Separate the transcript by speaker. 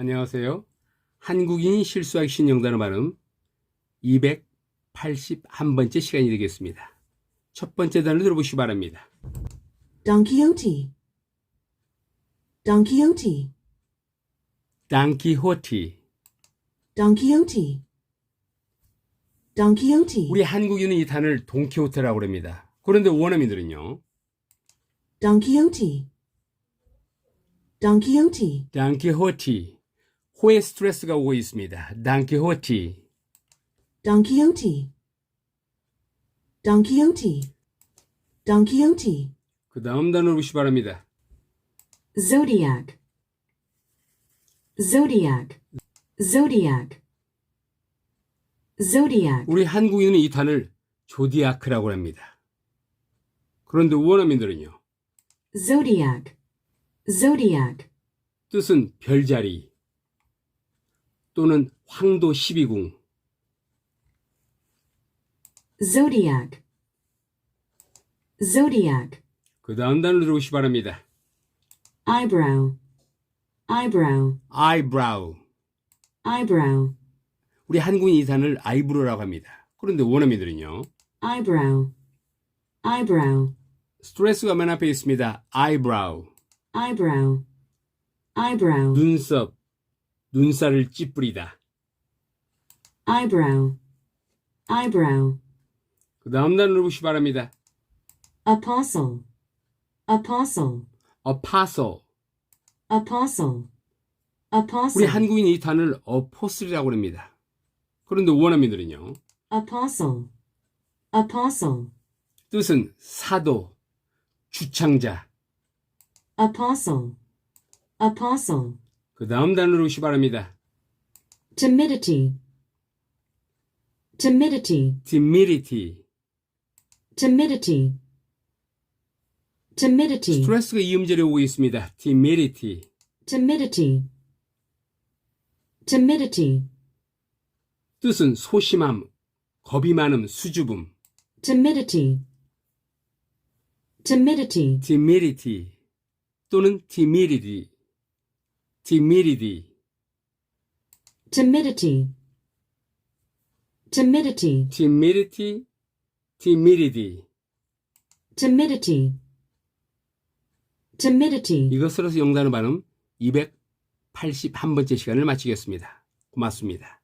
Speaker 1: 안녕하세요. 한국인이 실수하기 쉬운 영단어 발음 281번째 시간이 되겠습니다. 첫 번째 단어 들어보시기 바랍니다.
Speaker 2: Don Quixote. Don Quixote.
Speaker 1: 단키호티.
Speaker 2: Don Quixote. Don Quixote.
Speaker 1: 우리 한국인은 이 단어를 돈키호테라고 합니다. 그런데 원어민들은요.
Speaker 2: Don Quixote. Don Quixote.
Speaker 1: 단키호티. 호의 스트레스가 오고 있습니다. 단키호티.
Speaker 2: Don Quixote. Don Quixote. Don Quixote.
Speaker 1: 그 다음 단어를 보시기 바랍니다.
Speaker 2: Zodiac. Zodiac. Zodiac. Zodiac.
Speaker 1: 우리 한국인은 이 단어를 조디아크라고 합니다. 그런데 원어민들은요.
Speaker 2: Zodiac. Zodiac.
Speaker 1: 뜻은 별자리 또는 황도 12궁,
Speaker 2: Zodiac. Zodiac.
Speaker 1: 그 다음 단어를 들어보시기 바랍니다.
Speaker 2: Eyebrow. Eyebrow.
Speaker 1: eyebrow.
Speaker 2: Eyebrow.
Speaker 1: 우리 한국인 이 단어를 아이브로라고 합니다. 그런데 원어민들은요.
Speaker 2: Eyebrow. Eyebrow.
Speaker 1: 스트레스가 맨 앞에 있습니다. eyebrow.
Speaker 2: Eyebrow. Eyebrow.
Speaker 1: 눈썹, 눈살을 찌푸리다.
Speaker 2: Eyebrow. Eyebrow.
Speaker 1: 그 다음 단어를 보시기 바랍니다.
Speaker 2: Apostle. Apostle.
Speaker 1: apostle.
Speaker 2: Apostle.
Speaker 1: 우리
Speaker 2: Apostle.
Speaker 1: 한국인이 이 단어를 apostle이라고 합니다. 그런데 원어민들은요.
Speaker 2: Apostle. Apostle.
Speaker 1: 뜻은 사도, 주창자.
Speaker 2: Apostle. Apostle.
Speaker 1: 그 다음 단어를 보시기 바랍니다.
Speaker 2: Timidity. Timidity.
Speaker 1: timidity.
Speaker 2: Timidity. Timidity.
Speaker 1: 스트레스가 이 음절에 오고 있습니다. timidity.
Speaker 2: Timidity. Timidity.
Speaker 1: 뜻은 소심함, 겁이 많음, 수줍음.
Speaker 2: Timidity. Timidity.
Speaker 1: timidity 또는 timidity. Timidity.
Speaker 2: Timidity. Timidity.
Speaker 1: timidity. timidity.
Speaker 2: Timidity. Timidity.
Speaker 1: 이것으로서 영단어 발음 281번째 시간을 마치겠습니다. 고맙습니다.